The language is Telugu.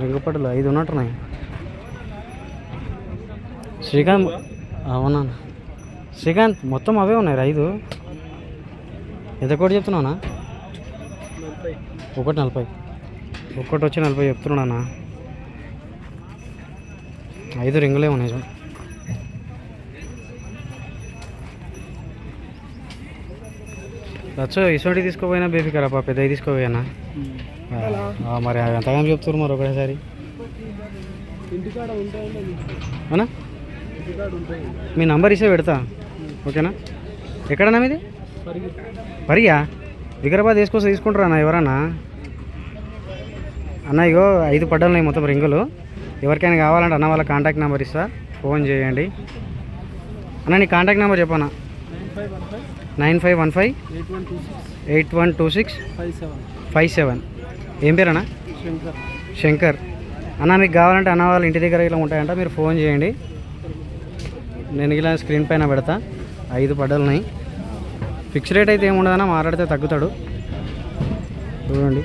రింగపడలు ఐదు ఉన్నట్టున్నాయి. శ్రీకాంత్ అవునా? శ్రీకాంత్ మొత్తం అవే ఉన్నాయి రా ఐదు. ఎంత కోటి చెప్తున్నానా ఒకటి నలభై. ఒకటి వచ్చి నలభై చెప్తున్నానా ఐదు రింగులే ఉన్నాయి రచ్చు ఇటువంటి తీసుకోపోయినా బేఫికరా పా పెద్దవి తీసుకోపోయినా? మరి అవి ఎంతగానో చెప్తున్నారు మరి ఒకటేసారి. అవునా? మీ నంబర్ ఇస్తే పెడతా. ఓకేనా? ఎక్కడన్నా మీది? పరిగి? వికారాబాద్ తీసుకొస్తే తీసుకుంటారా అన్న ఎవరన్నా? అన్న ఇగో ఐదు పడ్డలున్నాయి మొత్తం రింగులు. ఎవరికైనా కావాలంటే అన్న వాళ్ళ కాంటాక్ట్ నెంబర్ ఇస్తా. ఫోన్ చేయండి. అన్న నీ కాంటాక్ట్ నెంబర్ చెప్పనా? Nine five one five eight one two six eight one two six five seven five seven ఏం పేరు అన్న శంకర్ శంకర్. అన్న మీకు కావాలంటే అన్న వాళ్ళ ఇంటి దగ్గర ఇలా ఉంటాయంట మీరు ఫోన్ చేయండి. నేను ఇలా స్క్రీన్ పైన పెడతా. ఐదు పడ్డలున్నాయి ఫిక్స్ రేట్ అయితే ఏముండదన్నా మాట్లాడితే తగ్గుతాడు. చూడండి.